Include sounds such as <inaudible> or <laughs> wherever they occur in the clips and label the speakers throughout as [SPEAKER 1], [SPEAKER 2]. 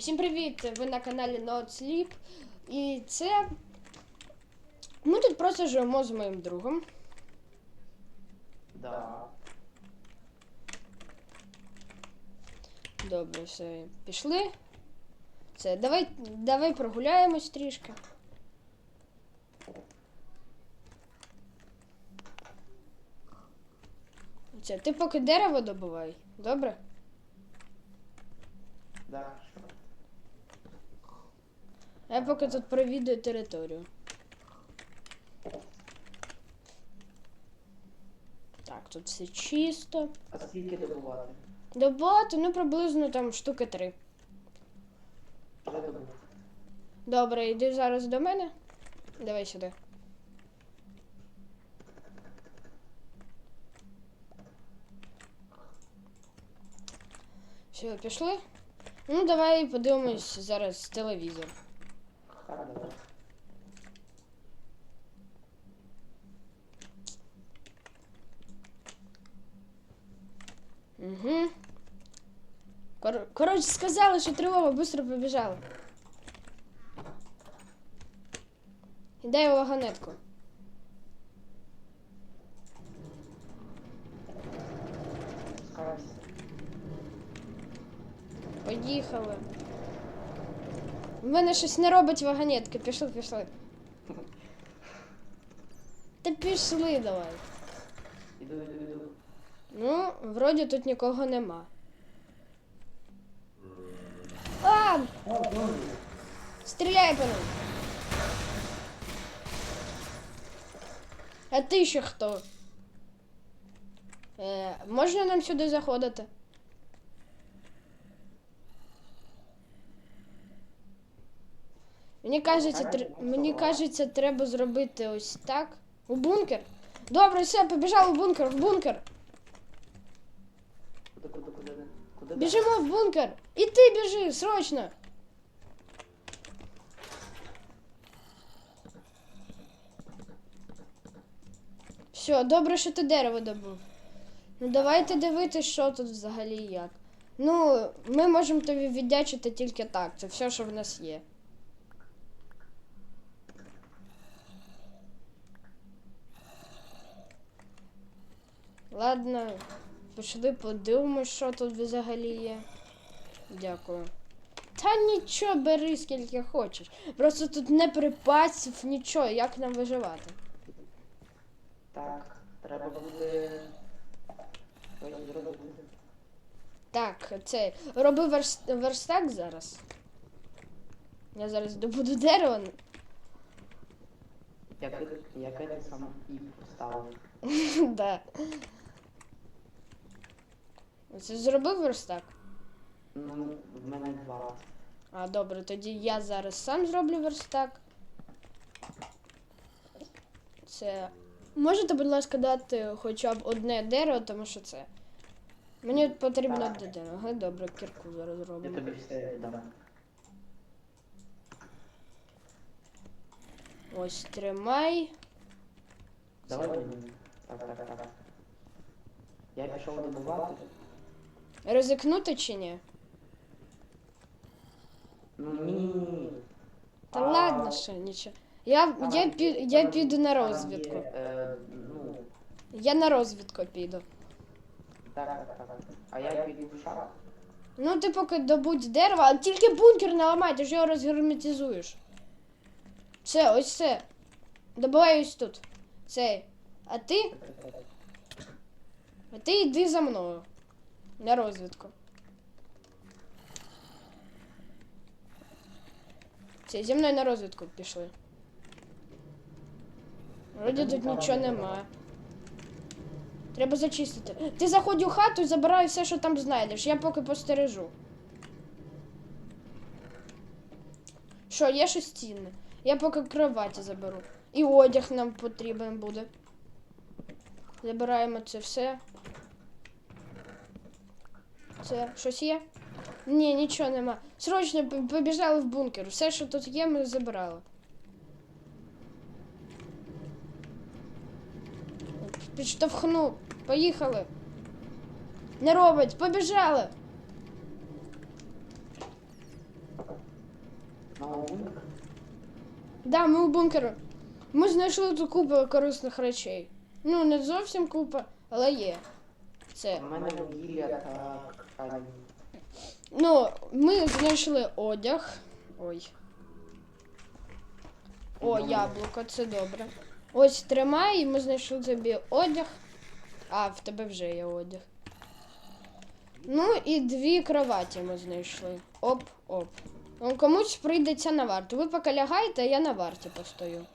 [SPEAKER 1] Всім привіт! Ви на каналі Not Sleep. І це. Ми тут просто живемо з моїм другом.
[SPEAKER 2] Да.
[SPEAKER 1] Добре, все, пішли. Це, давай, давай прогуляємось трішки. Це, ти поки дерево добувай, добре?
[SPEAKER 2] Да.
[SPEAKER 1] А я поки тут провідую територію. Так, тут все чисто.
[SPEAKER 2] А скільки добувати?
[SPEAKER 1] Добувати, ну приблизно там штуки три. Добре, йди зараз до мене. Давай сюди. Все, пішли? Ну, давай подивимось зараз телевізор.
[SPEAKER 2] Так, давай.
[SPEAKER 1] Угу. Кор- коротше, сказали, що тривога, швидко побіжали. Іде у вагонетку. Поїхали. В мене щось не робить вагонетка. Пішли, пішли. <laughs> Та пішли давай.
[SPEAKER 2] Іду, іду, іду.
[SPEAKER 1] Ну, вроді тут нікого нема. А! Стріляй по ним. А ти ще хто? Е, можна нам сюди заходити? Мені кажеться, тр... мені кажеться, треба зробити ось так. У бункер. Добре, все, побіжав у бункер, в бункер.
[SPEAKER 2] Куди?
[SPEAKER 1] Біжимо в бункер. І ти біжи, срочно. Все, добре, що ти дерево добув. Ну давайте дивитись, що тут взагалі як. Ну, ми можемо тобі віддячити тільки так. Це все, що в нас є. Ладно, пішли подивимось, що тут взагалі є. Дякую. Та нічого, бери скільки хочеш. Просто тут не припасів, нічого, як нам виживати.
[SPEAKER 2] Так, треба буде...
[SPEAKER 1] Так, це роби верс... верстак зараз. Я зараз добуду дерево.
[SPEAKER 2] Яке, яке ти сам і поставив? <laughs>
[SPEAKER 1] да. Це зробив верстак?
[SPEAKER 2] Ну, в мене два.
[SPEAKER 1] А, добре, тоді я зараз сам зроблю верстак. Це. Можете, будь ласка, дати хоча б одне дерево, тому що це. Мені потрібно одне дерево. Ага, добре, кірку зараз
[SPEAKER 2] Я тобі все дам.
[SPEAKER 1] Ось тримай.
[SPEAKER 2] Давай. Так, так, так. Я пішов добувати.
[SPEAKER 1] Ризикнути чи ні?
[SPEAKER 2] Ну, ні, ні.
[SPEAKER 1] Та
[SPEAKER 2] А,
[SPEAKER 1] ладно, що нічого. Я,
[SPEAKER 2] там
[SPEAKER 1] я, пі, я
[SPEAKER 2] там-
[SPEAKER 1] піду на
[SPEAKER 2] там
[SPEAKER 1] розвідку.
[SPEAKER 2] є, е, ну,
[SPEAKER 1] Я на розвідку піду.
[SPEAKER 2] так, так, так. А я піду в шар.
[SPEAKER 1] Ну, ти поки добудь дерево, а тільки бункер не ламай, ти ж його розгерметизуєш. Все, ось це. Добувай ось тут. Цей. А ти? А ти йди за мною. На розвідку. Все, зі мною на розвідку пішли. Вроді тут нічого нема. Треба зачистити. Ти заходь у хату і забирай все, що там знайдеш. Я поки постережу. Що, є щось цінне? Я поки кроваті заберу. І одяг нам потрібен буде. Забираємо це все. Це щось є? Ні, нічого нема. Срочно побіжали в бункер. Все, що тут є, ми забрали. Підштовхну. Поїхали. Не робить, побіжали. Да, ми у бункері. Ми знайшли тут купу корисних речей. Ну, не зовсім купа, але є. Це.
[SPEAKER 2] У мене вугілля та
[SPEAKER 1] Ну, ми знайшли одяг. Ой. О, яблуко, це добре. Ось тримай, і ми знайшли тобі одяг. А, в тебе вже є одяг. Ну і дві кроваті ми знайшли. Оп, оп. Ну, комусь прийдеться на варту. Ви поки лягайте, а я на варті постою.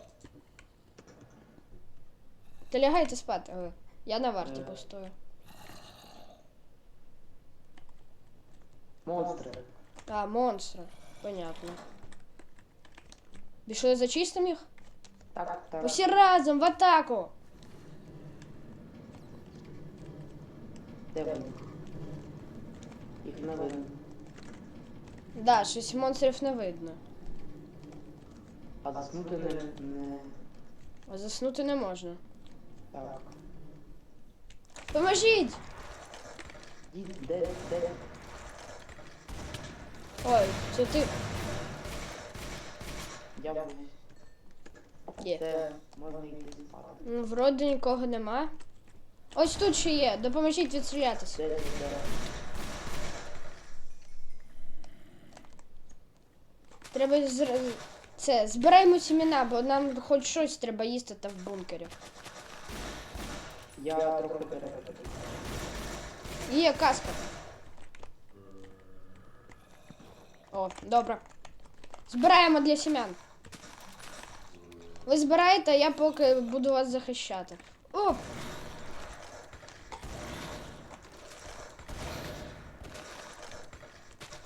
[SPEAKER 1] Та лягайте спати, але я на варті
[SPEAKER 2] Е.
[SPEAKER 1] постою.
[SPEAKER 2] Монстри.
[SPEAKER 1] А, монстри. Понятно. Пішли зачистимо їх?
[SPEAKER 2] Так, так.
[SPEAKER 1] Усі разом в атаку!
[SPEAKER 2] Де вони? Їх не видно.
[SPEAKER 1] Да, щось монстрів не видно.
[SPEAKER 2] А заснути не... не...
[SPEAKER 1] А заснути не можна.
[SPEAKER 2] Так.
[SPEAKER 1] Поможіть!
[SPEAKER 2] Де, де?
[SPEAKER 1] Ой, це ти.
[SPEAKER 2] Я був.
[SPEAKER 1] Є.
[SPEAKER 2] Де можна йти спати.
[SPEAKER 1] Ну, вроде нікого нема. Ось тут ще є. Допоможіть відстрілятися. Треба зр... це, збираємо сімена, бо нам хоч щось треба їсти там в бункері.
[SPEAKER 2] Я трохи перепитав.
[SPEAKER 1] Є каска. О, добре. Збираємо для сім'ян. Ви збираєте, а я поки буду вас захищати. Оп!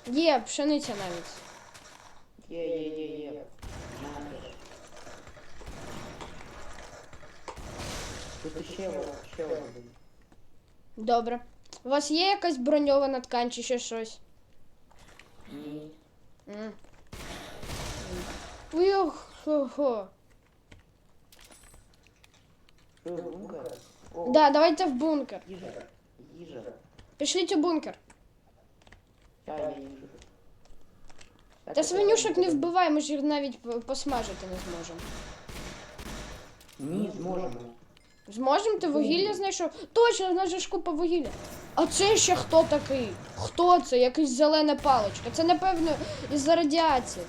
[SPEAKER 1] Є, пшениця навіть.
[SPEAKER 2] Є, є, є, є. Мене теж. Тут ще, о- ще один.
[SPEAKER 1] Добре. У вас є якась броньована ткань чи ще щось?
[SPEAKER 2] Ні.
[SPEAKER 1] М. Ух, хо-хо.
[SPEAKER 2] Що, бункер? О,
[SPEAKER 1] Да, давайте в бункер.
[SPEAKER 2] їжа. Їжа.
[SPEAKER 1] Пішліть у бункер.
[SPEAKER 2] Я є їжа. Так,
[SPEAKER 1] Та
[SPEAKER 2] це
[SPEAKER 1] свинюшок не
[SPEAKER 2] правильно.
[SPEAKER 1] вбивай, ми ж їх навіть п- посмажити не зможемо.
[SPEAKER 2] Ні, зможемо.
[SPEAKER 1] Зможемо? Ти вугілля знайшов? Точно, в нас же ж купа вугілля. А це ще хто такий? Хто це? Якась зелена паличка. Це, напевно, із-за радіації.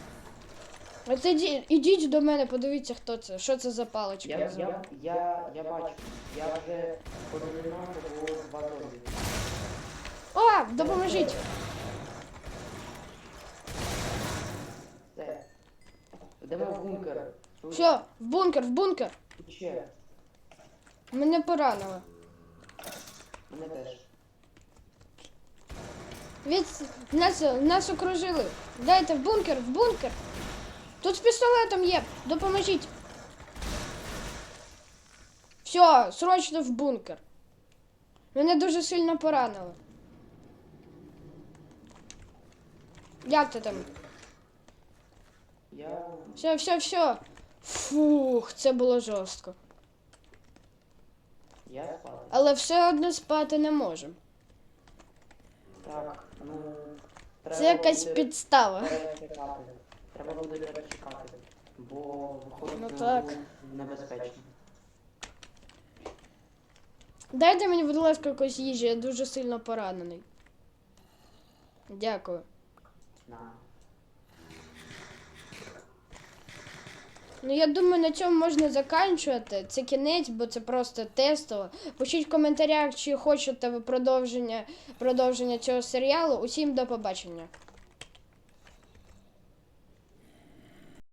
[SPEAKER 1] От іді- ідіть до мене, подивіться, хто це. Що це за паличка?
[SPEAKER 2] Я, я, я, я бачу. Я вже подумав, було два зомбі.
[SPEAKER 1] О, допоможіть!
[SPEAKER 2] Все. В бункер. Тут
[SPEAKER 1] Все, в бункер, в бункер.
[SPEAKER 2] ще.
[SPEAKER 1] Мене поранило.
[SPEAKER 2] Мене теж.
[SPEAKER 1] Від... Нас, нас окружили. Дайте в бункер, в бункер. Тут з пістолетом є. Допоможіть. Все, срочно в бункер. Мене дуже сильно поранило. Як ти там?
[SPEAKER 2] Я...
[SPEAKER 1] Все, все, все. Фух, це було жорстко.
[SPEAKER 2] Я спати.
[SPEAKER 1] Але все одно спати не можемо.
[SPEAKER 2] Так, ну...
[SPEAKER 1] Це якась
[SPEAKER 2] буде
[SPEAKER 1] підстава. <laughs>
[SPEAKER 2] перечекати. Треба буде перечекати. Бо виходить
[SPEAKER 1] Ну
[SPEAKER 2] на
[SPEAKER 1] так.
[SPEAKER 2] небезпечно.
[SPEAKER 1] Дайте мені, будь ласка, якось їжі, я дуже сильно поранений. Дякую.
[SPEAKER 2] На.
[SPEAKER 1] Ну, я думаю, на цьому можна заканчувати. Це кінець, бо це просто тестово. Пишіть в коментарях, чи хочете ви продовження, продовження цього серіалу. Усім до побачення.